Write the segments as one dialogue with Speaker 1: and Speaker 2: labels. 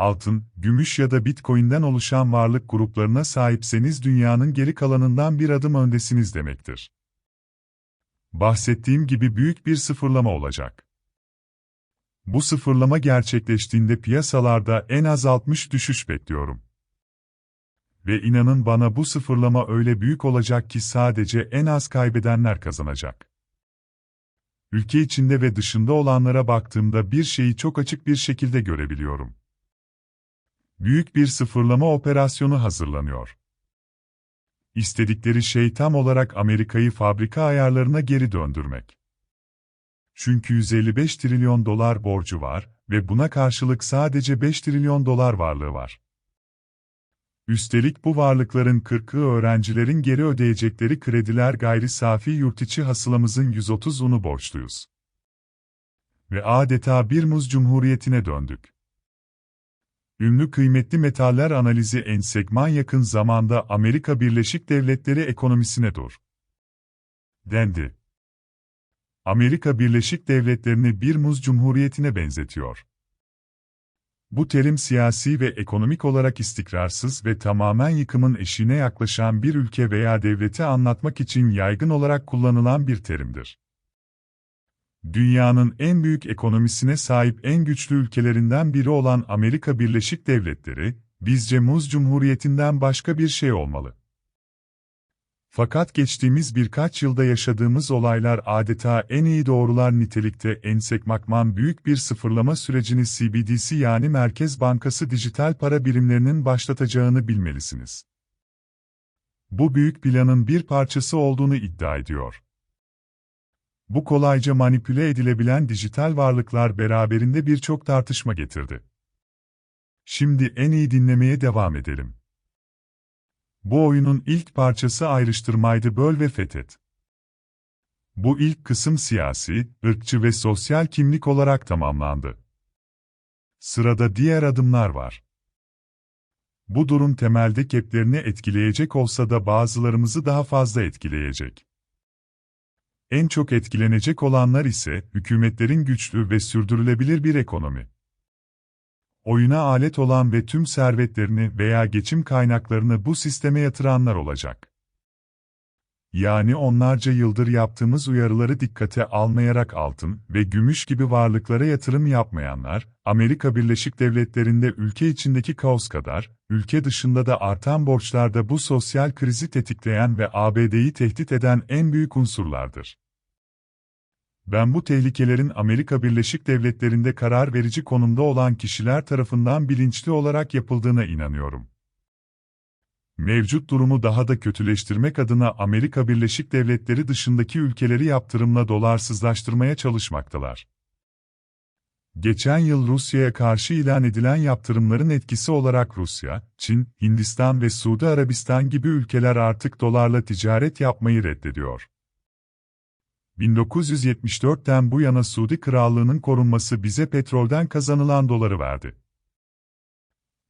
Speaker 1: altın, gümüş ya da bitcoin'den oluşan varlık gruplarına sahipseniz dünyanın geri kalanından bir adım öndesiniz demektir. Bahsettiğim gibi büyük bir sıfırlama olacak. Bu sıfırlama gerçekleştiğinde piyasalarda en az 60 düşüş bekliyorum. Ve inanın bana bu sıfırlama öyle büyük olacak ki sadece en az kaybedenler kazanacak. Ülke içinde ve dışında olanlara baktığımda bir şeyi çok açık bir şekilde görebiliyorum. Büyük bir sıfırlama operasyonu hazırlanıyor. İstedikleri şey tam olarak Amerika'yı fabrika ayarlarına geri döndürmek. Çünkü 155 trilyon dolar borcu var ve buna karşılık sadece 5 trilyon dolar varlığı var. Üstelik bu varlıkların 40'ı öğrencilerin geri ödeyecekleri krediler gayri safi yurtiçi hasılamızın 130'unu borçluyuz. Ve adeta bir muz cumhuriyetine döndük. Ünlü kıymetli metaller analizi Ensegman yakın zamanda Amerika Birleşik Devletleri ekonomisine dur. Dendi. Amerika Birleşik Devletleri'ni bir muz cumhuriyetine benzetiyor. Bu terim siyasi ve ekonomik olarak istikrarsız ve tamamen yıkımın eşiğine yaklaşan bir ülke veya devleti anlatmak için yaygın olarak kullanılan bir terimdir. Dünyanın en büyük ekonomisine sahip en güçlü ülkelerinden biri olan Amerika Birleşik Devletleri, bizce muz cumhuriyetinden başka bir şey olmalı. Fakat geçtiğimiz birkaç yılda yaşadığımız olaylar adeta en iyi doğrular nitelikte Ensek Makman büyük bir sıfırlama sürecini CBDC yani Merkez Bankası dijital para birimlerinin başlatacağını bilmelisiniz. Bu büyük planın bir parçası olduğunu iddia ediyor. Bu kolayca manipüle edilebilen dijital varlıklar beraberinde birçok tartışma getirdi. Şimdi en iyi dinlemeye devam edelim. Bu oyunun ilk parçası ayrıştırmaydı böl ve fethet. Bu ilk kısım siyasi, ırkçı ve sosyal kimlik olarak tamamlandı. Sırada diğer adımlar var. Bu durum temelde keplerini etkileyecek olsa da bazılarımızı daha fazla etkileyecek. En çok etkilenecek olanlar ise hükümetlerin güçlü ve sürdürülebilir bir ekonomi oyuna alet olan ve tüm servetlerini veya geçim kaynaklarını bu sisteme yatıranlar olacak. Yani onlarca yıldır yaptığımız uyarıları dikkate almayarak altın ve gümüş gibi varlıklara yatırım yapmayanlar, Amerika Birleşik Devletleri'nde ülke içindeki kaos kadar, ülke dışında da artan borçlarda bu sosyal krizi tetikleyen ve ABD'yi tehdit eden en büyük unsurlardır. Ben bu tehlikelerin Amerika Birleşik Devletleri'nde karar verici konumda olan kişiler tarafından bilinçli olarak yapıldığına inanıyorum. Mevcut durumu daha da kötüleştirmek adına Amerika Birleşik Devletleri dışındaki ülkeleri yaptırımla dolarsızlaştırmaya çalışmaktalar. Geçen yıl Rusya'ya karşı ilan edilen yaptırımların etkisi olarak Rusya, Çin, Hindistan ve Suudi Arabistan gibi ülkeler artık dolarla ticaret yapmayı reddediyor. 1974'ten bu yana Suudi Krallığı'nın korunması bize petrolden kazanılan doları verdi.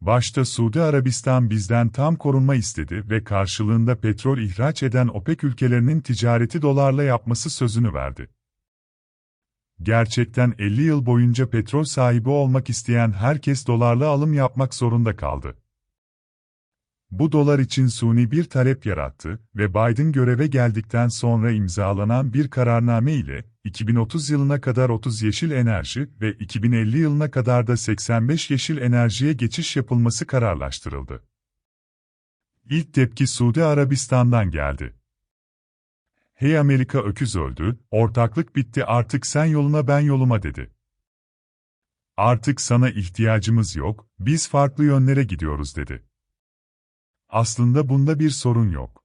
Speaker 1: Başta Suudi Arabistan bizden tam korunma istedi ve karşılığında petrol ihraç eden OPEC ülkelerinin ticareti dolarla yapması sözünü verdi. Gerçekten 50 yıl boyunca petrol sahibi olmak isteyen herkes dolarla alım yapmak zorunda kaldı. Bu dolar için suni bir talep yarattı ve Biden göreve geldikten sonra imzalanan bir kararname ile 2030 yılına kadar 30 yeşil enerji ve 2050 yılına kadar da 85 yeşil enerjiye geçiş yapılması kararlaştırıldı. İlk tepki Suudi Arabistan'dan geldi. Hey Amerika öküz öldü, ortaklık bitti artık sen yoluna ben yoluma dedi. Artık sana ihtiyacımız yok, biz farklı yönlere gidiyoruz dedi. Aslında bunda bir sorun yok.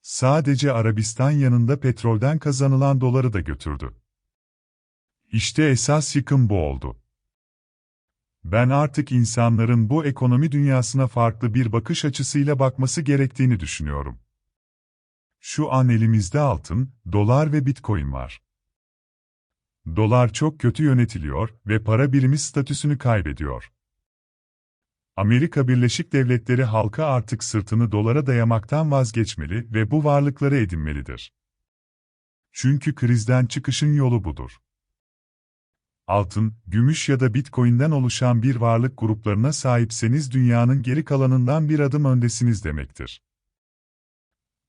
Speaker 1: Sadece Arabistan yanında petrolden kazanılan doları da götürdü. İşte esas yıkım bu oldu. Ben artık insanların bu ekonomi dünyasına farklı bir bakış açısıyla bakması gerektiğini düşünüyorum. Şu an elimizde altın, dolar ve bitcoin var. Dolar çok kötü yönetiliyor ve para birimi statüsünü kaybediyor. Amerika Birleşik Devletleri halka artık sırtını dolara dayamaktan vazgeçmeli ve bu varlıkları edinmelidir. Çünkü krizden çıkışın yolu budur. altın, gümüş ya da bitcoin'den oluşan bir varlık gruplarına sahipseniz dünyanın geri kalanından bir adım öndesiniz demektir.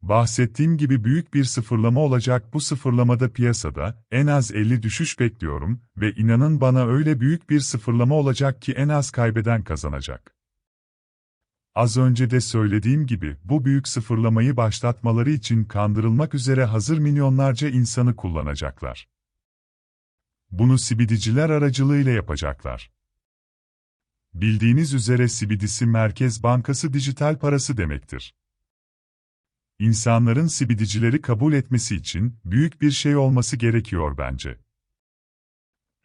Speaker 1: Bahsettiğim gibi büyük bir sıfırlama olacak bu sıfırlamada piyasada en az 50 düşüş bekliyorum ve inanın bana öyle büyük bir sıfırlama olacak ki en az kaybeden kazanacak. Az önce de söylediğim gibi bu büyük sıfırlamayı başlatmaları için kandırılmak üzere hazır milyonlarca insanı kullanacaklar. Bunu sibidiciler aracılığıyla yapacaklar. Bildiğiniz üzere sibidisi Merkez Bankası dijital parası demektir. İnsanların sibidicileri kabul etmesi için büyük bir şey olması gerekiyor bence.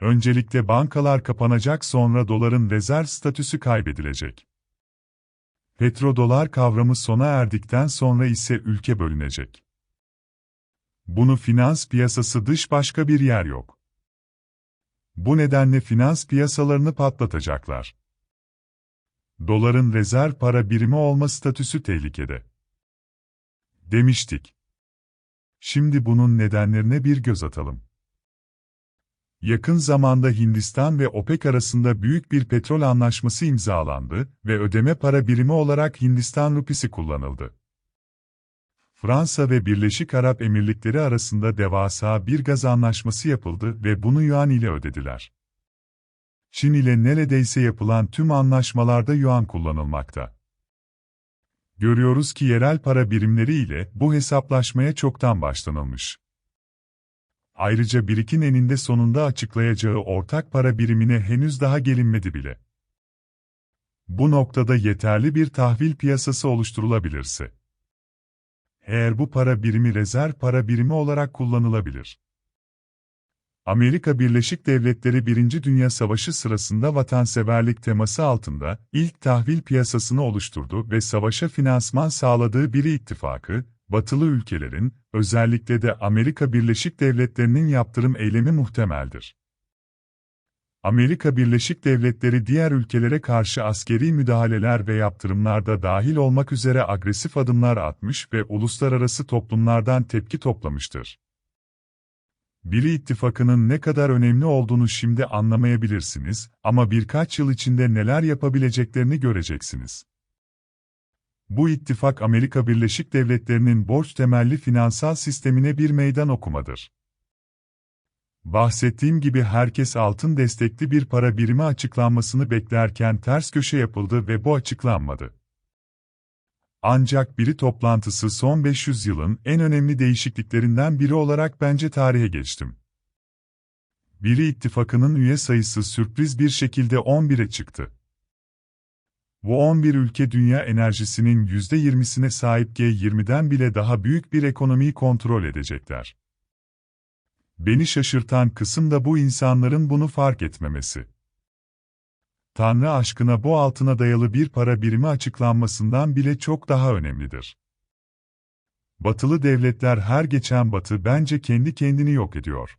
Speaker 1: Öncelikle bankalar kapanacak sonra doların rezerv statüsü kaybedilecek. Petrodolar kavramı sona erdikten sonra ise ülke bölünecek. Bunu finans piyasası dış başka bir yer yok. Bu nedenle finans piyasalarını patlatacaklar. Doların rezerv para birimi olma statüsü tehlikede. Demiştik. Şimdi bunun nedenlerine bir göz atalım. Yakın zamanda Hindistan ve OPEC arasında büyük bir petrol anlaşması imzalandı ve ödeme para birimi olarak Hindistan rupisi kullanıldı. Fransa ve Birleşik Arap Emirlikleri arasında devasa bir gaz anlaşması yapıldı ve bunu yuan ile ödediler. Çin ile neredeyse yapılan tüm anlaşmalarda yuan kullanılmakta. Görüyoruz ki yerel para birimleri ile bu hesaplaşmaya çoktan başlanılmış. Ayrıca birikin eninde sonunda açıklayacağı ortak para birimine henüz daha gelinmedi bile. Bu noktada yeterli bir tahvil piyasası oluşturulabilirse. Eğer bu para birimi rezerv para birimi olarak kullanılabilir. Amerika Birleşik Devletleri Birinci Dünya Savaşı sırasında vatanseverlik teması altında ilk tahvil piyasasını oluşturdu ve savaşa finansman sağladığı biri ittifakı, batılı ülkelerin, özellikle de Amerika Birleşik Devletleri'nin yaptırım eylemi muhtemeldir. Amerika Birleşik Devletleri diğer ülkelere karşı askeri müdahaleler ve yaptırımlarda dahil olmak üzere agresif adımlar atmış ve uluslararası toplumlardan tepki toplamıştır. Biri ittifakının ne kadar önemli olduğunu şimdi anlamayabilirsiniz ama birkaç yıl içinde neler yapabileceklerini göreceksiniz. Bu ittifak Amerika Birleşik Devletleri'nin borç temelli finansal sistemine bir meydan okumadır. Bahsettiğim gibi herkes altın destekli bir para birimi açıklanmasını beklerken ters köşe yapıldı ve bu açıklanmadı. Ancak biri toplantısı son 500 yılın en önemli değişikliklerinden biri olarak bence tarihe geçtim. Biri ittifakının üye sayısı sürpriz bir şekilde 11'e çıktı. Bu 11 ülke dünya enerjisinin %20'sine sahip G20'den bile daha büyük bir ekonomiyi kontrol edecekler. Beni şaşırtan kısım da bu insanların bunu fark etmemesi. Tanrı aşkına bu altına dayalı bir para birimi açıklanmasından bile çok daha önemlidir. Batılı devletler her geçen batı bence kendi kendini yok ediyor.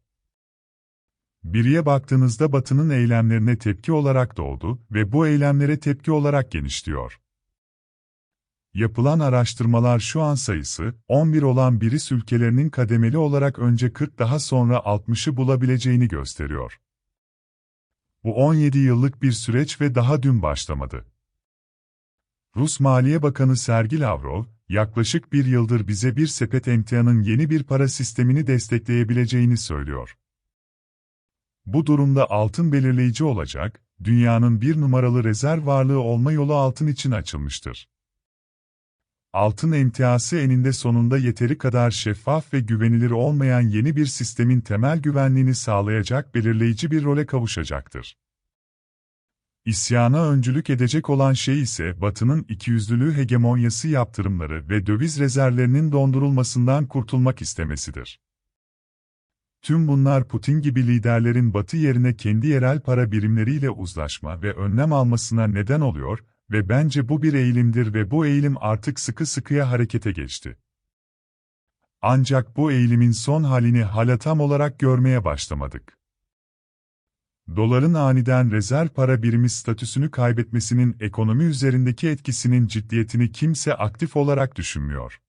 Speaker 1: Biriye baktığınızda Batı'nın eylemlerine tepki olarak doğdu ve bu eylemlere tepki olarak genişliyor. Yapılan araştırmalar şu an sayısı, 11 olan biris ülkelerinin kademeli olarak önce 40 daha sonra 60'ı bulabileceğini gösteriyor. Bu 17 yıllık bir süreç ve daha dün başlamadı. Rus Maliye Bakanı Sergi Lavrov, yaklaşık bir yıldır bize bir sepet emtianın yeni bir para sistemini destekleyebileceğini söylüyor. Bu durumda altın belirleyici olacak, dünyanın bir numaralı rezerv varlığı olma yolu altın için açılmıştır. Altın emtiası eninde sonunda yeteri kadar şeffaf ve güvenilir olmayan yeni bir sistemin temel güvenliğini sağlayacak belirleyici bir role kavuşacaktır. İsyana öncülük edecek olan şey ise Batı'nın ikiyüzlülüğü hegemonyası yaptırımları ve döviz rezervlerinin dondurulmasından kurtulmak istemesidir. Tüm bunlar Putin gibi liderlerin Batı yerine kendi yerel para birimleriyle uzlaşma ve önlem almasına neden oluyor ve bence bu bir eğilimdir ve bu eğilim artık sıkı sıkıya harekete geçti. Ancak bu eğilimin son halini hala tam olarak görmeye başlamadık. Doların aniden rezerv para birimi statüsünü kaybetmesinin ekonomi üzerindeki etkisinin ciddiyetini kimse aktif olarak düşünmüyor.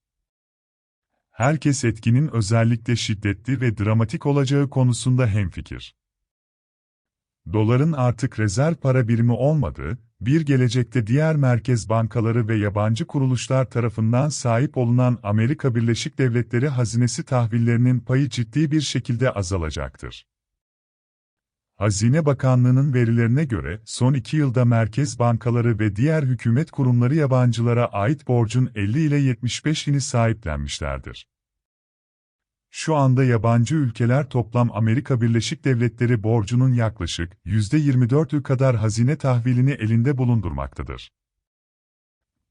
Speaker 1: Herkes etkinin özellikle şiddetli ve dramatik olacağı konusunda hemfikir. Doların artık rezerv para birimi olmadığı, bir gelecekte diğer merkez bankaları ve yabancı kuruluşlar tarafından sahip olunan Amerika Birleşik Devletleri hazinesi tahvillerinin payı ciddi bir şekilde azalacaktır. Hazine Bakanlığı'nın verilerine göre son iki yılda merkez bankaları ve diğer hükümet kurumları yabancılara ait borcun 50 ile 75'ini sahiplenmişlerdir. Şu anda yabancı ülkeler toplam Amerika Birleşik Devletleri borcunun yaklaşık %24'ü kadar hazine tahvilini elinde bulundurmaktadır.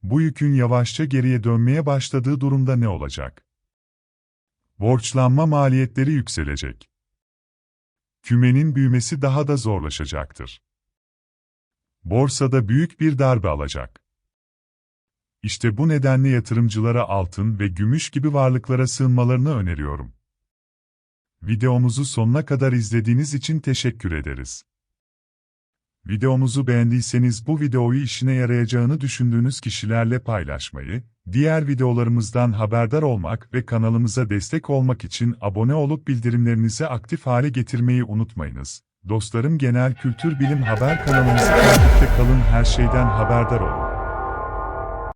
Speaker 1: Bu yükün yavaşça geriye dönmeye başladığı durumda ne olacak? Borçlanma maliyetleri yükselecek. Kümenin büyümesi daha da zorlaşacaktır. Borsada büyük bir darbe alacak. İşte bu nedenle yatırımcılara altın ve gümüş gibi varlıklara sığınmalarını öneriyorum. Videomuzu sonuna kadar izlediğiniz için teşekkür ederiz. Videomuzu beğendiyseniz bu videoyu işine yarayacağını düşündüğünüz kişilerle paylaşmayı, diğer videolarımızdan haberdar olmak ve kanalımıza destek olmak için abone olup bildirimlerinizi aktif hale getirmeyi unutmayınız. Dostlarım Genel Kültür Bilim Haber kanalımızı takipte kalın her şeyden haberdar olun.